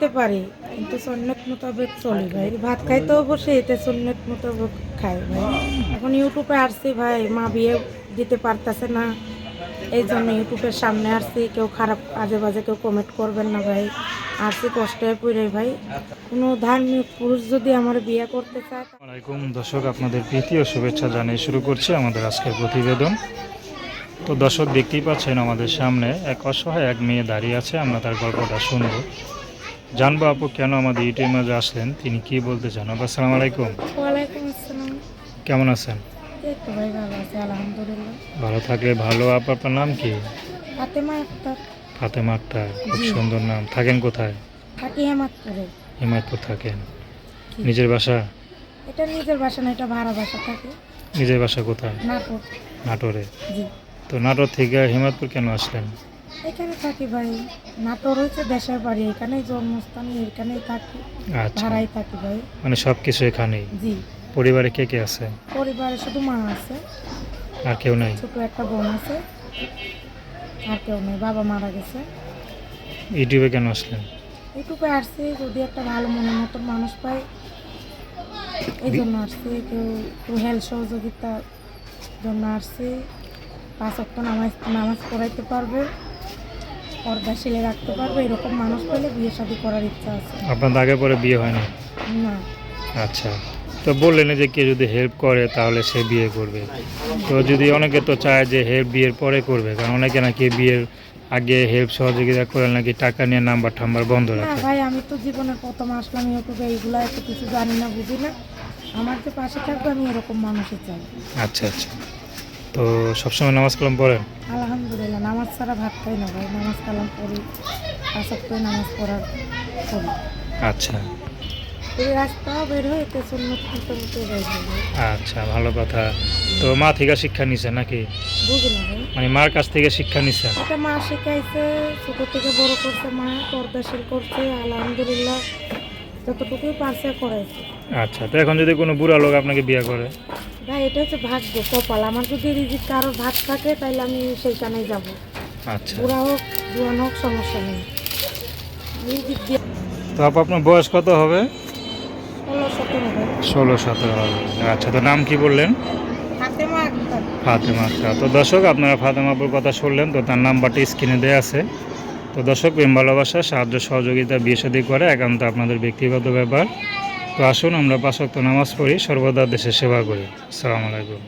খাইতে পারি, কিন্তু সন্ন্যত মোতাবেক চলি ভাই। ভাত খাইতে বসে, এতে সন্ন্যত মোতাবেক খাই ভাই। এখন ইউটিউবে আসছি ভাই, মা বিয়ে দিতে পারতেছে না, এই জন্য ইউটিউবের সামনে আসছি, কেউ খারাপ আজে বাজে কেউ কমেন্ট করবেন না ভাই। আসছি কষ্টে পড়ে ভাই। কোনো ধার্মিক পুরুষ যদি আমার বিয়ে করতে চায় দর্শক, আপনাদের প্রীতি ও শুভেচ্ছা জানিয়ে শুরু করছে আমাদের আজকের প্রতিবেদন। তো দর্শক, দেখতেই পাচ্ছেন আমাদের সামনে এক অসহায় এক মেয়ে দাঁড়িয়ে আছে, আমরা তার গল্পটা শুনব। জানব আপু কেন আমাদের ইউটিউব মাঝে আসলেন তিনি কি বলতে চান? আপু আসসালামু আলাইকুম। ওয়ালাইকুম আসসালাম। কেমন আছেন? ভালো থাকলে ভালো আপু আপনার নাম কি? ফাতেমা আক্তার। ফাতেমা আক্তার খুব সুন্দর নাম। থাকেন কোথায়? থাকি থাকেন। নিজের বাসা? এটা নিজের বাসা না এটা ভাড়া বাসা থাকে। নিজের বাসা কোথায়? নাটোরে। তো নাটোর থেকে হিমায়তপুর কেন আসলেন? এখানে থাকি ভাই। নাটোর হয়েছে দেশের বাড়ি এখানেই জন্মস্থান এখানেই থাকি আচ্ছা। ভাড়াই থাকি ভাই। মানে সব কিছু এখানেই? জি। পরিবারে কে কে আছে? পরিবারে শুধু মা আছে। আর কেউ নাই? ছোট একটা বোন আছে। আর কেউ নেই বাবা মারা গেছে। ইউটিউবে কেন আসলেন? ইউটিউবে আসছি যদি একটা ভালো মনের মতন মানুষ পাই। এই জন্য আসছি কেউ একটু হেল্প সহযোগিতার জন্য আসছি। পাঁচ অক্ট নামাজ নামাজ পড়াইতে পারবে। পর্দা শিলে রাখতে পারবে এরকম মানুষ পেলে বিয়ে শাদী করার ইচ্ছা আছে। আপনার আগে পরে বিয়ে হয় না? আচ্ছা। তো বললেন যে কেউ যদি হেল্প করে তাহলে সে বিয়ে করবে। তো যদি অনেকে তো চায় যে হেল্প বিয়ের পরে করবে কারণ অনেকে নাকি বিয়ের আগে হেল্প সহযোগিতা করে নাকি টাকা নিয়ে নাম্বার টাম্বার বন্ধ রাখে। ভাই আমি তো জীবনের প্রথম আসলাম ইউটিউবে এইগুলো এত কিছু জানি না বুঝি না। আমার যে পাশে থাকবে আমি এরকম মানুষই চাই। আচ্ছা আচ্ছা। তো সবসময় নামাজ কালাম পড়েন? আলহামদুলিল্লাহ নামাজ ছাড়া ভাত খাই না ভাই। নামাজ কালাম পড়ি অক্ট নামাজ পড়ার আচ্ছা। আচ্ছা ভালো কথা। তো মা থেকে শিক্ষা নিছেন নাকি? মানে মার কাছ থেকে শিক্ষা নিছেন এটা মা শিখাইছে ছোট থেকে বড় করছে মা পর্দাশীল করছে আলহামদুলিল্লাহ। যতটুকুই পারছে করাইছে। আচ্ছা তো এখন যদি কোনো বুড়া লোক আপনাকে বিয়ে করে? ভাই এটা হচ্ছে ভাগ্য কপাল। আমার যদি রিজিক কারোর ভাগ থাকে তাহলে আমি সেইখানেই যাব। আচ্ছা। বুড়া হোক জুয়ান হোক সমস্যা নেই। রিজিক দিয়ে তো আপু আপনার বয়স কত হবে? ষোলো সতেরো হবে। আচ্ছা তো নাম কি বললেন? ফাতেমা আক্তার। তো দর্শক আপনারা ফাতেমা আপুর কথা শুনলেন তো তার নাম্বারটি স্ক্রিনে দেওয়া আছে। তো দর্শক প্রেম ভালোবাসা সাহায্য সহযোগিতা বিয়ে করে একান্ত আপনাদের ব্যক্তিগত ব্যাপার। তো আসুন আমরা পাঁচক্ত নামাজ পড়ি সর্বদা দেশের সেবা করি। আসসালামু আলাইকুম।